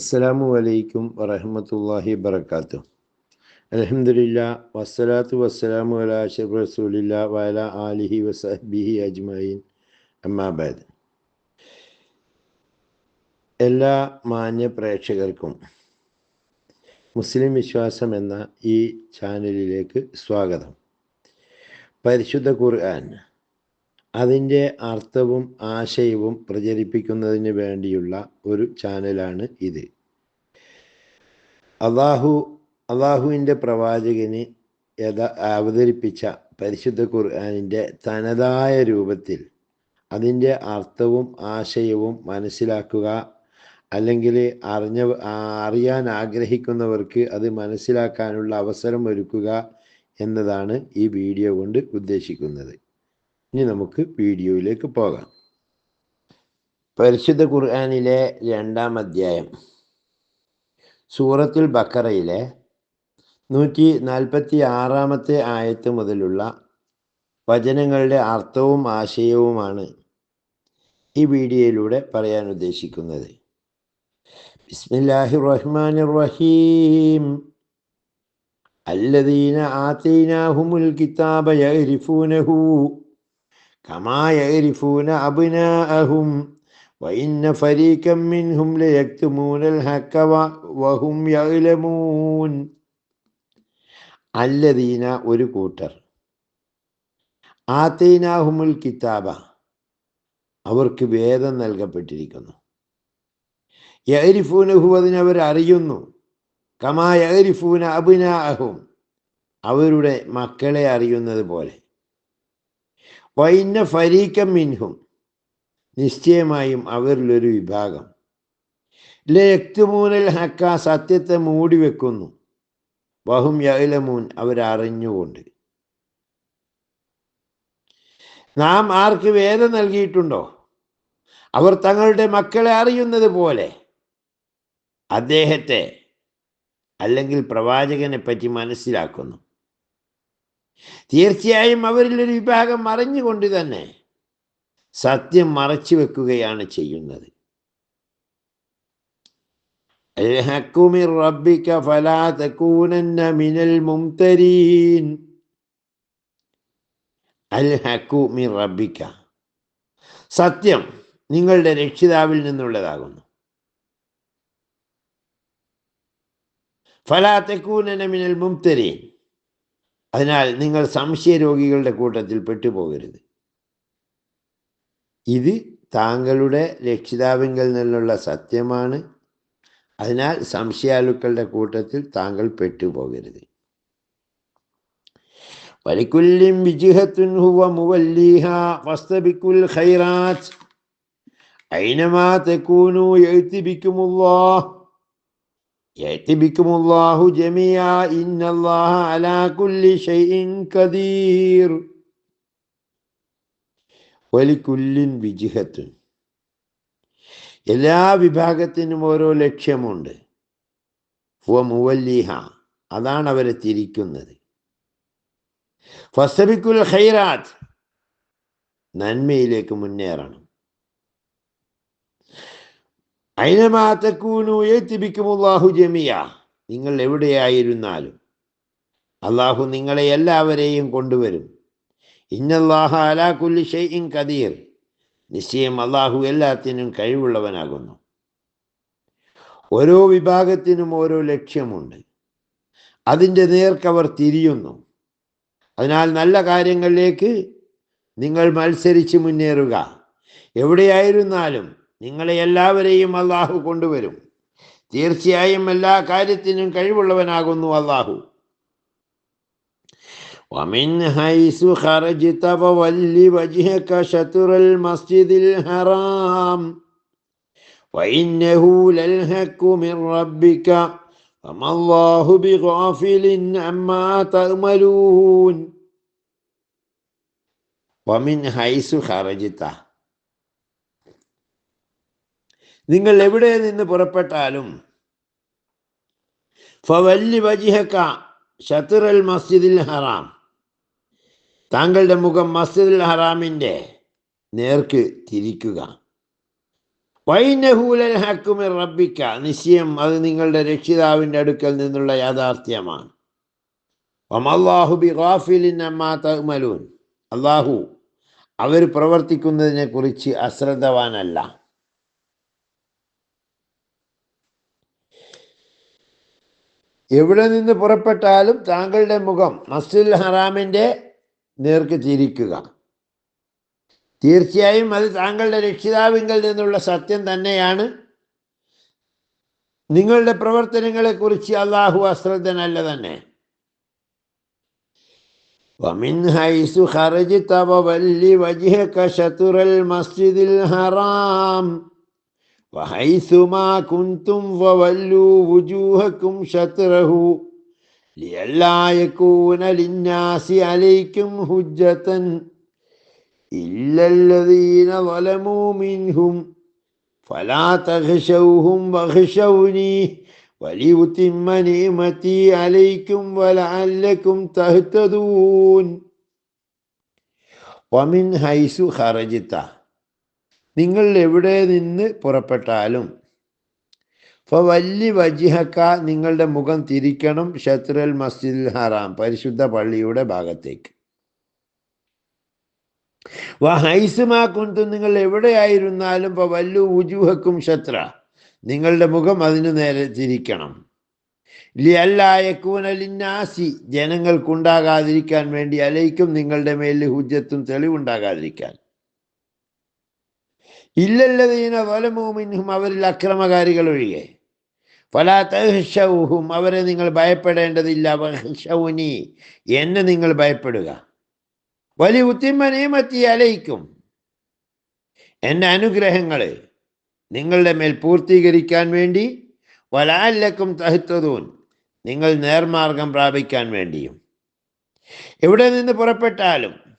അസ്സലാമു അലൈക്കും വറഹമത്തല്ലാഹി വബർക്കാത്തു അലഹമില്ല വസ്സലാത്തു വസ്സലാമു അല അഷഫ് റസൂലില്ല വല ആലിഹി വസഹബിഹി അജ്മീൻ അമ്മാബാദ് എല്ലാ മാന്യ പ്രേക്ഷകർക്കും മുസ്ലിം വിശ്വാസം എന്ന ഈ ചാനലിലേക്ക് സ്വാഗതം. പരിശുദ്ധ ഖുർആൻ അതിന്റെ അർത്ഥവും ആശയവും പ്രചരിപ്പിക്കുന്നതിന് വേണ്ടിയുള്ള ഒരു ചാനലാണ് ഇത്. അള്ളാഹു അള്ളാഹുവിന്റെ പ്രവാചകന് യഥാ അവതരിപ്പിച്ച പരിശുദ്ധ ഖുർആാനിന്റെ തനതായ രൂപത്തിൽ അതിന്റെ അർത്ഥവും ആശയവും മനസ്സിലാക്കുക അല്ലെങ്കിൽ അറിഞ്ഞ അറിയാൻ ആഗ്രഹിക്കുന്നവർക്ക് അത് മനസ്സിലാക്കാനുള്ള അവസരം ഒരുക്കുക എന്നതാണ് ഈ വീഡിയോ കൊണ്ട് ഉദ്ദേശിക്കുന്നത്. ഇനി നമുക്ക് വീഡിയോയിലേക്ക് പോകാം. പരിശുദ്ധ ഖുർആാനിലെ രണ്ടാം അധ്യായം സൂറത്തുൽ ബക്കറയിലെ നൂറ്റി നാൽപ്പത്തി ആറാമത്തെ ആയത്ത് മുതലുള്ള വചനങ്ങളുടെ അർത്ഥവും ആശയവുമാണ് ഈ വീഡിയോയിലൂടെ പറയാൻ ഉദ്ദേശിക്കുന്നത്. ബിസ്മില്ലാഹി റഹ്മാൻ റഹീം. അല്ലദീന ആത്തീനാഹുമുൽ കിതാബ കമായൂന അബുനാഅഹും വൈന്ന ഫരീക്കം മിൻഹും ലയക്തുമൂനൽ ഹക്ക വഹും യഅലമൂൻ അല്ലദീന ഒരു കൂട്ടർ. ആത്തീനാഹുമുൽ കിതാബ. അവർക്ക് വേദം നൽകപ്പെട്ടിരിക്കുന്നു. യരിഫൂനഹു അതിനവർ അറിയുന്നു. കമാ യരിഫൂന അബിനാഹും അവരുടെ മക്കളെ അറിയുന്നത് പോലെ. വൈന്ന ഫരീക്കം മിൻഹും. നിശ്ചയമായും അവരിലൊരു വിഭാഗം. ലക്തുമൂനൽ ഹക്ക സത്യത്തെ മൂടി വെക്കുന്നു. വഹും യലമൂൻ അവരറിഞ്ഞുകൊണ്ട്. നാം ആർക്ക് വേദം നൽകിയിട്ടുണ്ടോ? അവർ തങ്ങളുടെ മക്കളെ അറിയുന്നത് പോലെ. അദ്ദേഹത്തെ അല്ലെങ്കിൽ പ്രവാചകനെ പറ്റി മനസ്സിലാക്കുന്നു. തീർച്ചയായും അവരിൽ ഒരു വിഭാഗം മറിഞ്ഞുകൊണ്ട് തന്നെ സത്യം മറച്ചു വെക്കുകയാണ് ചെയ്യുന്നത്. സത്യം നിങ്ങളുടെ രക്ഷിതാവിൽ നിന്നുള്ളതാകുന്നു. ഫലാത്തക്കൂനന മിനൽ മുംതരീൻ. അതിനാൽ നിങ്ങൾ സംശയരോഗികളുടെ കൂട്ടത്തിൽ പെട്ടുപോകരുത്. ഇത് താങ്കളുടെ രക്ഷിതാവിങ്കിൽ നിന്നുള്ള സത്യമാണ്. അതിനാൽ സംശയാലുക്കളുടെ കൂട്ടത്തിൽ താങ്കൾ പെട്ടുപോകരുത്. വലിക്കുല്ലിം വിജിഹത്തുൻ ഹുവ മുവല്ലിഹ ഫസ്തബിക്കുൽ ഖൈറാത്ത് ഐനമാ തെക്കൂനു യഅതി ബിക്കുമുല്ലാഹ് يأتي بكم الله جميعا إن الله على كل شيء قدير ولكل വിജിഹത്ത് എല്ലാ വിഭാഗത്തിനും ഓരോ ലക്ഷ്യമുണ്ട് ഫുവ മുവല്ലിഹ അതാണ് അവരെ തിരിക്കുന്നത് ഫസബിക്കുൽ ഖൈറാത്ത് നന്മയിലേക്ക് മുന്നേറണം അയിനമാത്തക്കൂനു ജമിയ നിങ്ങൾ എവിടെയായിരുന്നാലും അള്ളാഹു നിങ്ങളെ എല്ലാവരെയും കൊണ്ടുവരും. ഇന്നല്ലാഹ അലാ കുല്ലി ഷെയ്ഇൻ കദീർ നിശ്ചയം അള്ളാഹു എല്ലാത്തിനും കഴിവുള്ളവനാകുന്നു. ഓരോ വിഭാഗത്തിനും ഓരോ ലക്ഷ്യമുണ്ട്. അതിന്റെ നേർക്കവർ തിരിയുന്നു. അതിനാൽ നല്ല കാര്യങ്ങളിലേക്ക് നിങ്ങൾ മത്സരിച്ച് മുന്നേറുക. എവിടെയായിരുന്നാലും നിങ്ങളെ എല്ലാവരെയും അള്ളാഹു കൊണ്ടുവരും തീർച്ചയായും എല്ലാ കാര്യത്തിനും കഴിവുള്ളവനാകുന്നു അള്ളാഹു ومن حيث خرجت فول وجهك شطر المسجد الحرام وإنه للحق من ربك وما الله بغافل عما تعملون ومن حيث خرجت നിങ്ങൾ എവിടെ നിന്ന് പുറപ്പെട്ടാലും. ഫവല്ലി വജിഹക്ക ഷത്തുറൽ മസ്ജിദിൽ ഹറാം. താങ്കളുടെ മുഖം മസ്ജിദുൽ ഹറാമിന്റെ നേർക്ക് തിരിക്കുക. വൈനഹൂലൽ ഹക്കുമിർ റബ്ബിക്ക. നിശ്ചയം അത് നിങ്ങളുടെ രക്ഷിതാവിന്റെ അടുക്കൽ നിന്നുള്ള യാഥാർത്ഥ്യമാണ്. അമ്മാ അള്ളാഹു അവർ പ്രവർത്തിക്കുന്നതിനെ കുറിച്ച് അശ്രദ്ധവാനല്ല. എവിടെ നിന്ന് പുറപ്പെട്ടാലും താങ്കളുടെ മുഖം മസ്ജിദുൽ ഹറാമിൻ്റെ നേർക്ക് തിരിക്കുക തീർച്ചയായും അത് താങ്കളുടെ രക്ഷിതാവിങ്കിൽ നിന്നുള്ള സത്യം തന്നെയാണ് നിങ്ങളുടെ പ്രവർത്തനങ്ങളെക്കുറിച്ച് അള്ളാഹു അശ്രദ്ധനല്ല തന്നെ ومن حيث خرجت فول وجهك شطر المسجد الحرام وحيث ما كنتم فولوا وجوهكم شطره لئلا يكون للناس عليكم حجة إلا الذين ظلموا منهم فلا تخشوهم واخشوني وليتم نعمتي عليكم ولعلكم تهتدون ومن حيث خرجت നിങ്ങൾ എവിടെ നിന്ന് പുറപ്പെട്ടാലും. ഫവല്ലി വജിഹക്ക നിങ്ങളുടെ മുഖം തിരിക്കണം ഷത്രുൽ മസ്ജിദുൽ ഹറാം പരിശുദ്ധ പള്ളിയുടെ ഭാഗത്തേക്ക്. ഹൈസുമാ കുന്തും നിങ്ങൾ എവിടെയായിരുന്നാലും വല്ലു ഉജുഹക്കും ഷത്ര നിങ്ങളുടെ മുഖം അതിനു നേരെ തിരിക്കണം. ലിയല്ലായക്കൂനലിന്നാസി ജനങ്ങൾക്കുണ്ടാകാതിരിക്കാൻ വേണ്ടി അലയിക്കും നിങ്ങളുടെ മേലിൽ ഹുജ്ജത്തും തെളിവുണ്ടാകാതിരിക്കാൻ. ഇല്ലല്ലതീന വലമൂമിൻഹും അവരിൽ അക്രമകാരികൾ ഒഴികെ ഫലാത്തഹും അവരെ നിങ്ങൾ ഭയപ്പെടേണ്ടതില്ല. ഷൗനി എന്നെ നിങ്ങൾ ഭയപ്പെടുക. വലിയ ഉത്തിമ നിയമത്തി അലയിക്കും എന്റെ അനുഗ്രഹങ്ങൾ നിങ്ങളുടെ മേൽ പൂർത്തീകരിക്കാൻ വേണ്ടി വലാലക്കും തഹത്തതൂൻ നിങ്ങൾ നേർമാർഗം പ്രാപിക്കാൻ വേണ്ടിയും. എവിടെ നിന്ന് പുറപ്പെട്ടാലും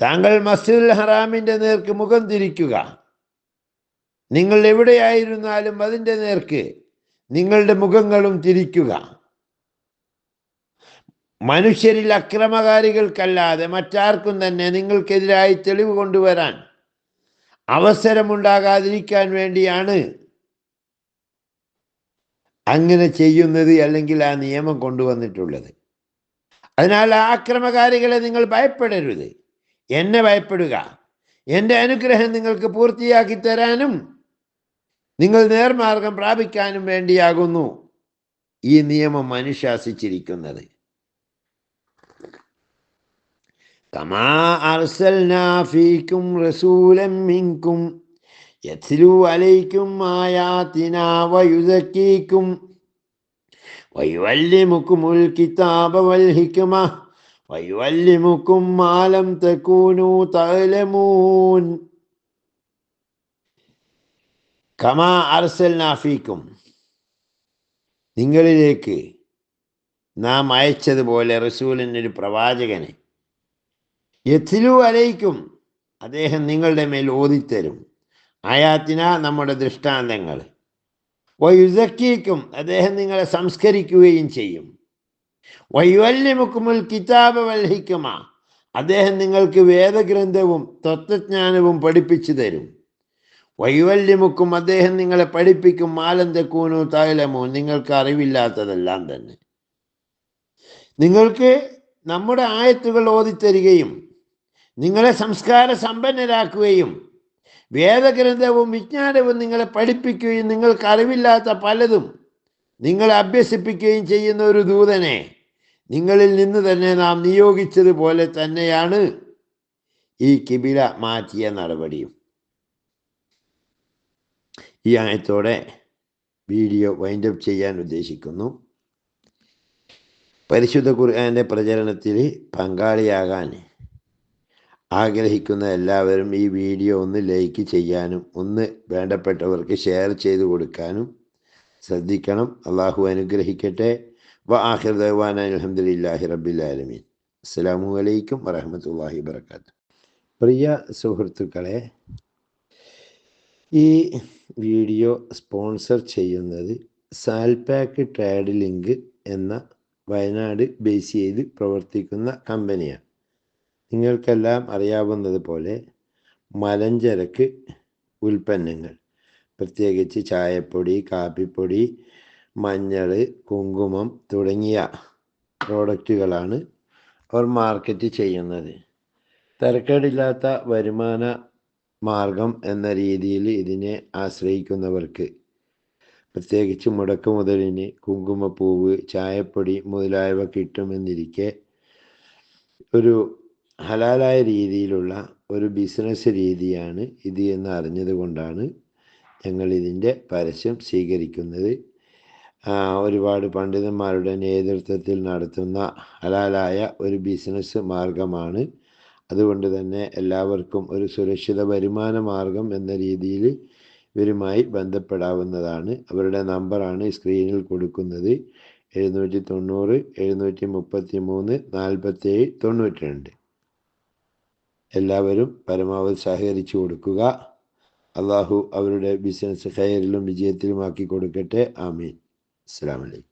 താങ്കൾ മസ്ജിദുൽ ഹറാമിന്റെ നേർക്ക് മുഖം തിരിക്കുക. നിങ്ങൾ എവിടെയായിരുന്നാലും അതിന്റെ നേർക്ക് നിങ്ങളുടെ മുഖങ്ങളും തിരിക്കുക. മനുഷ്യരിൽ അക്രമകാരികൾക്കല്ലാതെ മറ്റാർക്കും തന്നെ നിങ്ങൾക്കെതിരായി തെളിവ് കൊണ്ടുവരാൻ അവസരമുണ്ടാകാതിരിക്കാൻ വേണ്ടിയാണ് അങ്ങനെ ചെയ്യുന്നത് അല്ലെങ്കിൽ ആ നിയമം കൊണ്ടുവന്നിട്ടുള്ളത്. അതിനാൽ ആ അക്രമകാരികളെ നിങ്ങൾ ഭയപ്പെടരുത്. എന്നെ ഭയപ്പെടുക. എന്റെ അനുഗ്രഹം നിങ്ങൾക്ക് പൂർത്തിയാക്കി തരാനും നിങ്ങൾ നേർമാർഗം പ്രാപിക്കാനും വേണ്ടിയാകുന്നു. ഈ നിയമം അനുശാസിച്ചിരിക്കുന്നത്. യത്ലു അലൈക്കും കിതാബ വൽ വയുവല്ലിമുക്കും മാലം തകൂനു തഅലമൂൻ. കമാ അർസൽനാ ഫീക്കും. നിങ്ങളിലേക്ക് നാം അയച്ചതുപോലെ റസൂലിനൊരു പ്രവാചകനെ. എത്തിലു അലയിക്കും അദ്ദേഹം നിങ്ങളുടെ മേൽ ഓതിത്തരും. ആയാത്തിന നമ്മുടെ ദൃഷ്ടാന്തങ്ങൾ. വയുസക്കീക്കും അദ്ദേഹം നിങ്ങളെ സംസ്കരിക്കുകയും ചെയ്യും. വയുവല്യമുക്കുമുൽ കിതാബ് വൽഹിക്കുമ. അദ്ദേഹം നിങ്ങൾക്ക് വേദഗ്രന്ഥവും തത്വജ്ഞാനവും പഠിപ്പിച്ചു തരും. വൈവല്യമുക്കും അദ്ദേഹം നിങ്ങളെ പഠിപ്പിക്കും. മാലന്തക്കൂനു തായലമോ. നിങ്ങൾക്ക് അറിവില്ലാത്തതെല്ലാം തന്നെ. നിങ്ങൾക്ക് നമ്മുടെ ആയത്തുകൾ ഓതിത്തരികയും നിങ്ങളെ സംസ്കാര സമ്പന്നരാക്കുകയും വേദഗ്രന്ഥവും വിജ്ഞാനവും നിങ്ങളെ പഠിപ്പിക്കുകയും നിങ്ങൾക്ക് അറിവില്ലാത്ത പലതും നിങ്ങളെ അഭ്യസിപ്പിക്കുകയും ചെയ്യുന്ന ഒരു ദൂതനെ നിങ്ങളിൽ നിന്ന് തന്നെ നാം നിയോഗിച്ചതുപോലെ തന്നെയാണ് ഈ കിബില മാറ്റിയ നടപടിയും. ഈ ആയത്തോടെ വീഡിയോ വൈൻഡപ്പ് ചെയ്യാൻ ഉദ്ദേശിക്കുന്നു. പരിശുദ്ധ ഖുർആാന്റെ പ്രചരണത്തിൽ പങ്കാളിയാകാൻ ആഗ്രഹിക്കുന്ന എല്ലാവരും ഈ വീഡിയോ ഒന്ന് ലൈക്ക് ചെയ്യാനും ഒന്ന് വേണ്ടപ്പെട്ടവർക്ക് ഷെയർ ചെയ്തു കൊടുക്കാനും ശ്രദ്ധിക്കണം. അള്ളാഹു അനുഗ്രഹിക്കട്ടെ. വ ആഹിർ ദവാൻ അലഹമുല്ലാഹി അസ്സാം വലൈക്കും വറഹമത്തല്ലാഹി വർക്കാത്തു പ്രിയ സുഹൃത്തുക്കളെ ഈ വീഡിയോ സ്പോൺസർ ചെയ്യുന്നത് സാൽപാക്ക് ട്രേഡ് ലിങ്ക് എന്ന വയനാട് ബേസ് ചെയ്ത് പ്രവർത്തിക്കുന്ന കമ്പനിയാണ്. നിങ്ങൾക്കെല്ലാം അറിയാവുന്നത് പോലെ മലഞ്ചരക്ക് ഉൽപ്പന്നങ്ങൾ. പ്രത്യേകിച്ച് ചായപ്പൊടി കാപ്പിപ്പൊടി മഞ്ഞൾ കുങ്കുമം തുടങ്ങിയ പ്രോഡക്റ്റുകളാണ് അവർ മാർക്കറ്റ് ചെയ്യുന്നത്. തരക്കേടില്ലാത്ത വരുമാന മാർഗം എന്ന രീതിയിൽ ഇതിനെ ആശ്രയിക്കുന്നവർക്ക് പ്രത്യേകിച്ച് മുടക്ക് മുതലിന് കുങ്കുമപ്പൂവ് ചായപ്പൊടി മുതലായവ കിട്ടുമെന്നിരിക്കെ ഒരു ഹലാലായ രീതിയിലുള്ള ഒരു ബിസിനസ് രീതിയാണ് ഇത് എന്ന് അറിഞ്ഞത് കൊണ്ടാണ് ഞങ്ങൾ ഇതിന്റെ പരസ്യം സ്വീകരിക്കുന്നത്. ഒരുപാട് പണ്ഡിതന്മാരുടെ നേതൃത്വത്തിൽ നടത്തുന്ന ഹലാലായ ഒരു ബിസിനസ് മാർഗമാണ്. അതുകൊണ്ട് തന്നെ എല്ലാവർക്കും ഒരു സുരക്ഷിത വരുമാന മാർഗം എന്ന രീതിയിൽ ഇവരുമായി ബന്ധപ്പെടാവുന്നതാണ്. അവരുടെ നമ്പറാണ് സ്ക്രീനിൽ കൊടുക്കുന്നത്. എഴുന്നൂറ്റി തൊണ്ണൂറ് എഴുന്നൂറ്റി മുപ്പത്തി മൂന്ന് നാൽപ്പത്തേഴ് തൊണ്ണൂറ്റി രണ്ട് എല്ലാവരും പരമാവധി സഹകരിച്ചു കൊടുക്കുക. അള്ളാഹു അവരുടെ ബിസിനസ് ഹയറിലും വിജയത്തിലുമാക്കി കൊടുക്കട്ടെ. ആമീൻ. അസ്സാം വലൈക്കും